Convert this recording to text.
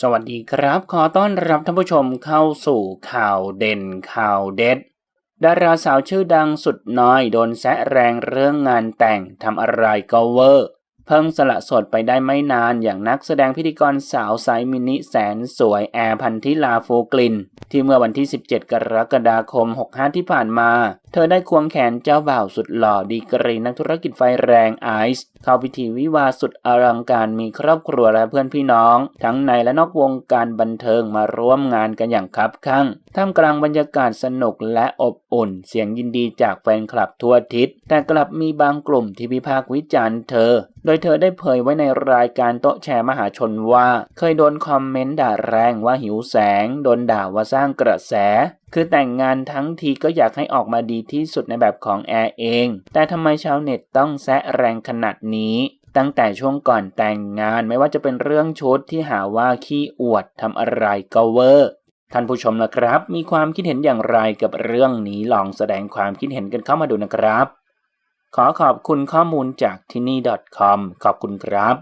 สวัสดีครับ ขอต้อนรับท่านผู้ชมเข้าสู่ข่าวเด่นข่าวเด็ด ดาราสาวชื่อดังสุดน้อยโดนแซะแรงเรื่องงานแต่งทำอะไรก็เวอร์ เพิ่งสละสดไปได้ไม่นานอย่างนักแสดงพิธีกรสาวไซมินิแสนสวยแอร์พันธิลาโฟกลิน ที่เมื่อวันที่ 17 กรกฎาคม 65 ที่ผ่านมา เธอได้ควงแขนเจ้าบ่าวสุดหล่อดีกรีนักธุรกิจไฟแรงไอซ์เข้าพิธีวิวาสุดอลังการมีครอบครัวและเพื่อนพี่น้อง ทั้งในและนอกวงการบันเทิงมาร่วมงานกันอย่างคับคั่งท่ามกลางบรรยากาศสนุกและอบอุ่น เสียงยินดีจากแฟนคลับทั่วทิศ แต่กลับมีบางกลุ่มที่วิพากษ์วิจารณ์เธอ โดยเธอได้เผยไว้ในรายการโต๊ะแชร์มหาชนว่า เคยโดนคอมเมนต์ด่าแรงว่าหิวแสง โดนด่าว่าสร้างกระแสคือแต่งงานทั้งทีก็อยากให้ออกมาดีที่สุดในแบบของแอร์เอง แต่ทำไมชาวเน็ตต้องแซะแรงขนาดนี้ตั้งแต่ช่วงก่อนแต่งงานไม่ว่าจะเป็นเรื่องชุดที่หาว่าขี้อวดทำอะไรก็เวอร์ท่านผู้ชมนะครับ มีความคิดเห็นอย่างไรกับเรื่องนี้ลองแสดงความคิดเห็นกันเข้ามาดูนะครับ ขอขอบคุณข้อมูลจากที่นี่ .com ขอบคุณครับ